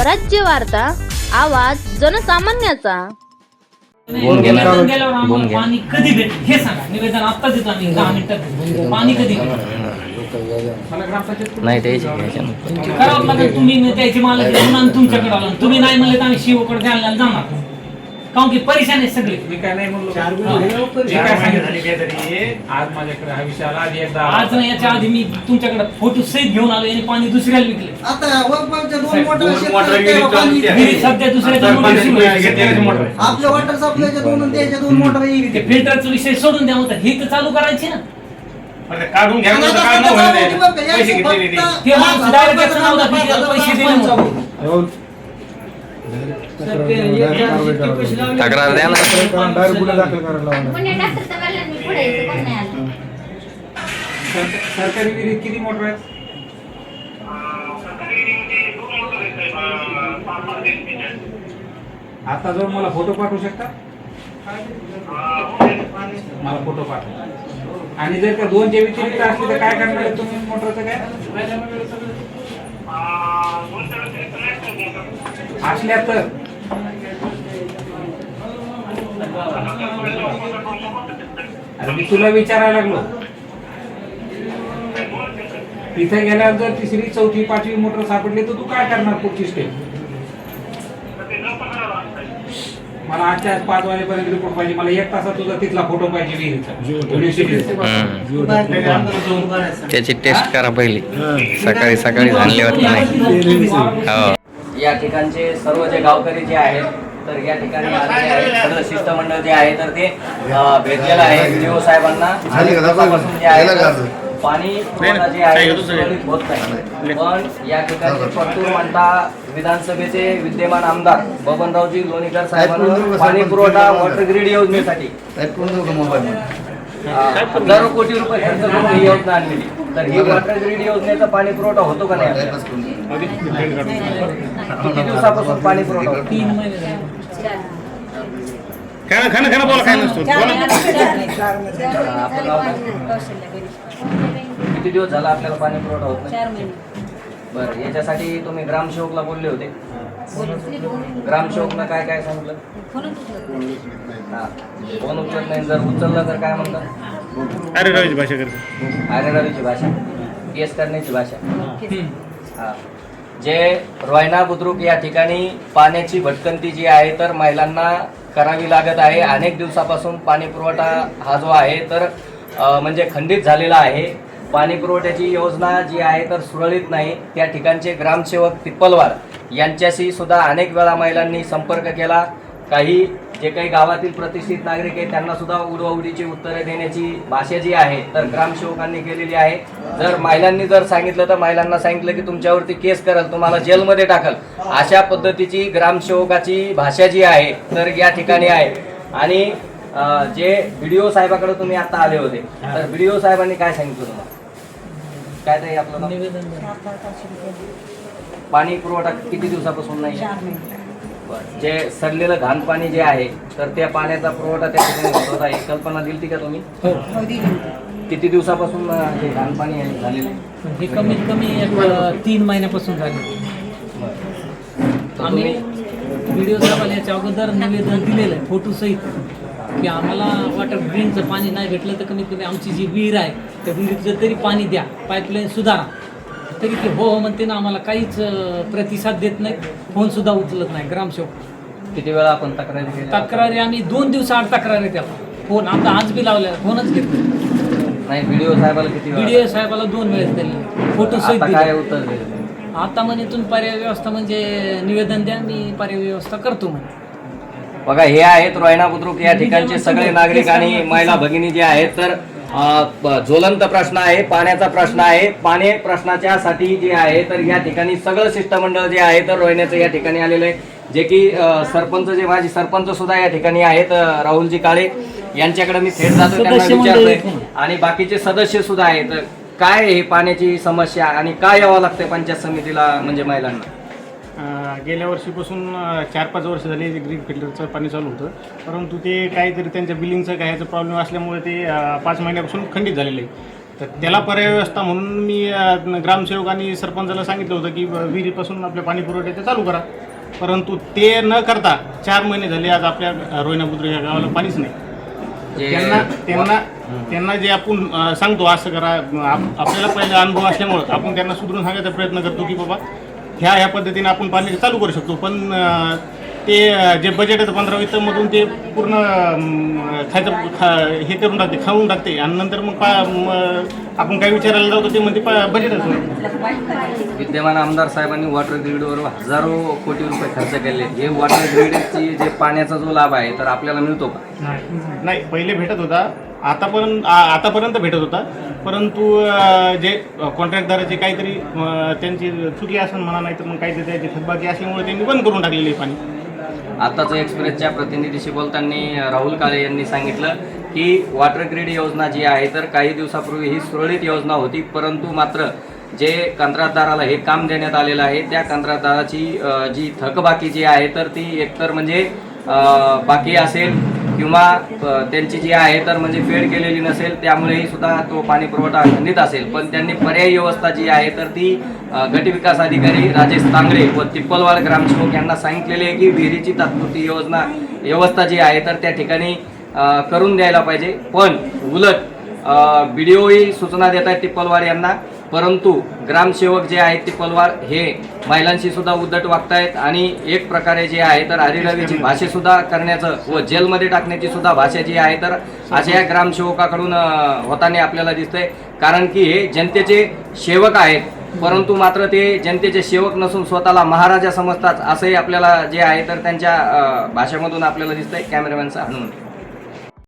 स्वराज्य वार्ता आवाज जनसामान्याचा. बोलून गेला निवेदन गेल्यावर बोलून आम्हाला गेला. पाणी कधी भेटेल? हे सांगा निवेदन आता देतो आम्ही दहा मिनिटात देतो. पाणी कधी भेटेल? मला ग्रामपंचायत नाही द्यायचे घ्यायचे ना. करावं लागेल तुम्ही त्याची मला घेऊन आणि तुमच्याकडे आला तुम्ही नाही म्हणले तर आम्ही शिवकडे द्यायला जाणार. काऊन की परेशान आहे सगळे मी काय नाही म्हणलो हा. मी काय सांगितलं झाली काहीतरी आज माझ्याकडे हा विषय आला आधी एकदा आला. आज ना याच्या आधी मी तुमच्याकडे फोटो सहित घेऊन आलो आणि पाणी दुसऱ्याला विकले आता वरपावच्या दोन मोटर दोन मोटर विहिरीत सध्या दुसऱ्याच्या. आपल्या वॉटर सप्लायच्या दोन आणि त्याच्या दोन मोटर ते फिल्टरचा विषय सोडून द्या होता हे तर चालू करायचे ना काढून घ्या म्हणलं तर काढणं होईल नाही. पैसे घेतलेले ते. ते माणूस डायरेक्ट याचं नाव दाखवते, त्याला पैसे दिले म्हणून. तक्रार द्या ना पुणे पुढे यायचं नाही आलं सरकारी विहिरीत किती मोटर आहेत आता जर मला फोटो पाठवू शकता? मला फोटो पाठवा. आणि जर का दोनच्या व्यतिरिक्त असले तर काय करणार आहे तुम्ही मोटरचं काय? असल्या तर अरे मी तुला विचारायला लागलो. तिथे गेल्यावर जर तिसरी चौथी पाचवी मोटर सापडली तर तू काय करणार पुढची स्टेप मला आजच्या आज पाच वाजेपर्यंत रिपोर्ट पाहिजे. मला एक तासात तुझा तिथला फोटो पाहिजे विहिरीचा. त्याची टेस्ट करा पहिली. सकाळी सकाळी झाल्यावर नाही. हो. या ठिकाणचे सर्व जे गावकरी जे आहेत तर या ठिकाणी सगळं शिष्टमंडळ जे आहे तर ते भेटलेलं आहे. व्हिडिओ साहेबांना. पाणी जे आहे सुरळीत होत नाही. पण या ठिकाणी परतूर म्हणता विधानसभेचे विद्यमान आमदार बबनरावजी लोणीकर साहेबांना पाणी पुरवठा वॉटर ग्रीड योजनेसाठी. हजारो कोटी रुपये खर्च करून ही योजना आणलेली. तर ही वॉटर ग्रीड योजनेचा पाणी पुरवठा होतो का नाही. किती दिवसापासून पाणी पुरवठा? तीन महिने झाले. आपलं नाव काय? किती दिवस झाला आपल्याला पाणी पुरवठा होत नाही? चार महिने बरं याच्यासाठी तुम्ही ग्रामसेवकला बोलले होते. ग्रामसेवकनं काय काय सांगितलं. हा. फोन उचलत नाही. जर उचललं तर काय म्हणतात? अरे रवीची भाषा करते. आरेरावीची भाषा. केस करण्याची भाषा. हा. जे रोयना बुद्रुक या ठिकाणी पाण्याची भटकंती जी आहे तर महिलांना करावी लागत आहे. अनेक दिवसापासून पाणीपुरवठा हा जो आहे तर म्हणजे खंडित झालेला आहे. पाणीपुरवठ्याची योजना जी आहे तर सुरळीत नाही. त्या ठिकाणचे ग्रामसेवक पिप्पलवार यांच्याशी सुद्धा अनेक वेळा महिलांनी संपर्क केला. काही जे काही गावातील प्रतिष्ठित नागरिक आहेत त्यांना सुद्धा उडवाउडीची उत्तरे देण्याची भाषा जी आहे तर ग्रामसेवकांनी केलेली आहे जर महिलांनी जर सांगितलं तर महिलांना सांगितलं की तुमच्यावरती केस कराल तुम्हाला जेलमध्ये टाकल अशा पद्धतीची ग्रामसेवकाची भाषा जी आहे तर या ठिकाणी आहे आणि जे व्हिडिओ साहेबाकडे तुम्ही आता आले होते तर व्हिडिओ साहेबांनी काय सांगितलं तुम्हाला काय ते आपलं? निवेदन. पाणी पुरवठा किती दिवसापासून नाही. जे सडलेलं घाण पाणी जे आहे तर त्या पाण्याचा पुरवठा त्या ठिकाणी होत होता. ही कल्पना दिली का तुम्ही? हो. किती दिवसापासून हे घाण पाणी आहे झालेलं आहे? हे कमीत कमी एक तीन महिन्यापासून झाले आम्ही तुम्ही? व्हिडिओ याच्या अगोदर निवेदन दिलेलं आहे फोटो सहित की आम्हाला वॉटर ग्रीनचं पाणी नाही भेटलं तर कमीत कमी आमची जी विहीर आहे त्या विहिरीचं तरी पाणी द्या पाईपलाईन सुधारा. तरी ते हो हो म्हणते ना आम्हाला काहीच अ, प्रतिसाद देत नाही. फोन सुद्धा उचलत नाही. ग्रामसेवक किती वेळा आपण तक्रारी केल्या? तक्रारी आम्ही दोन दिवसाआड तक्रारी त्याला फोन आता आज बी लावल्या. फोनच घेत नाही. नाही व्हिडिओ साहेबाला किती वेळा? व्हिडिओ साहेबाला दोन वेळेस दिले. फोटो सहित आता काय दिले. उत्तर दिलं आता म्हणे तुम्ही पर्याय व्यवस्था म्हणजे निवेदन द्या मी पर्याय व्यवस्था करतो म्हणे. बघा हे आहेत रोयना बुद्रुक या ठिकाणचे सगळे नागरिक आणि महिला भगिनी जे आहेत तर ज्वलंत प्रश्न आहे पाण्याचा प्रश्न आहे. पाणी प्रश्नाच्या साठी जे आहे तर या ठिकाणी सगळं शिष्टमंडळ जे आहे तर रोयण्याचं या ठिकाणी आलेलं आहे. जे की सरपंच जे माझे सरपंच सुद्धा या ठिकाणी आहेत राहुलजी काळे. यांच्याकडे मी थेट जातो त्यांना विचारतोय. आणि बाकीचे सदस्य सुद्धा आहेत. काय ही पाण्याची समस्या आणि काय यावं लागतंय पंचायत समितीला म्हणजे महिलांना? गेल्या वर्षीपासून चार पाच वर्ष झाली ग्रीन फिल्टरचं पाणी चालू होतं. परंतु ते काहीतरी त्यांच्या बिलिंगचं काय ह्याचा प्रॉब्लेम असल्यामुळे ते पाच महिन्यापासून खंडित झालेलं आहे तर त्याला पर्याय व्यवस्था म्हणून मी ग्रामसेवक आणि सरपंचाला सांगितलं होतं की विहिरीपासून आपल्या पाणी पुरवठ्याचे चालू करा. परंतु ते न करता चार महिने झाले आज आपल्या अ, रोहिणा बुद्रुक या गावाला पाणीच नाही. जे- त्यांना त्यांना त्यांना जे आपण सांगतो असं करा आप- आपल्याला पहिले अनुभव असल्यामुळं आपण त्यांना सुधरून सांगायचा प्रयत्न करतो की बाबा ह्या ह्या पद्धतीने आपण पाणी चालू करू शकतो. पण ते जे बजेट आहे पंधरा वित्तमधून ते पूर्ण खायचं खा हे करून टाकते खाऊन टाकते. आणि नंतर मग पा आपण काय विचारायला जातो ते म्हणते पा बजेटच नाही. विद्यमान आमदार साहेबांनी वॉटर ग्रीडवर हजारो कोटी रुपये खर्च केले. हे वॉटर ग्रीडची जे पाण्याचा जो लाभ आहे तर आपल्याला मिळतो का? नाही पहिले भेटत होता. आतापर्यंत आ- आतापर्यंत भेटत होता. परंतु जे कॉन्ट्रॅक्टदाराचे काहीतरी त्यांची चुकी असेल म्हणा नाही तर मग काहीतरी त्याची थकबाकी असल्यामुळे त्यांनी बंद करून टाकलेली पाणी. आताच एक्सप्रेसच्या प्रतिनिधीशी बोलताना राहुल काळे यांनी सांगितलं की वॉटर ग्रीड योजना जी आहे तर काही दिवसापूर्वी ही सुरळीत योजना होती. परंतु मात्र जे कंत्राटदाराला हे काम देण्यात आलेलं आहे त्या कंत्राटदाराची जी थकबाकी जी आहे तर ती एकतर म्हणजे बाकी असेल किंवा त्यांची जी आहे तर म्हणजे फेड केलेली नसेल त्यामुळेही सुद्धा तो पाणी पुरवठा खंडित असेल. पण त्यांनी पर्यायी व्यवस्था जी आहे तर ती गटविकास अधिकारी राजेश तांगडे व तिप्पलवाड ग्रामसेवक यांना सांगितलेले आहे की विहिरीची तात्पुरती योजना व्यवस्था जी आहे तर त्या ठिकाणी करून द्यायला पाहिजे. पण उलट बी डी ओही सूचना देत आहेत तिप्पलवार यांना. परंतु ग्रामसेवक जे आहेत टिप्पलवाड हे महिलांशी सुद्धा उद्धट वागतायत आणि एक प्रकारे जे आहे तर हरिरवीची भाषेसुद्धा करण्याचं व जेलमध्ये टाकण्याची सुद्धा भाषा जी आहे तर अशा या ग्रामसेवकाकडून होताना आपल्याला दिसतंय. कारण की हे जनतेचे सेवक आहेत. परंतु मात्र ते जनतेचे सेवक नसून स्वतःला महाराजा समजतात असंही आपल्याला जे आहे तर त्यांच्या भाषेमधून आपल्याला दिसतंय. कॅमेरामॅनचा हनुमंत.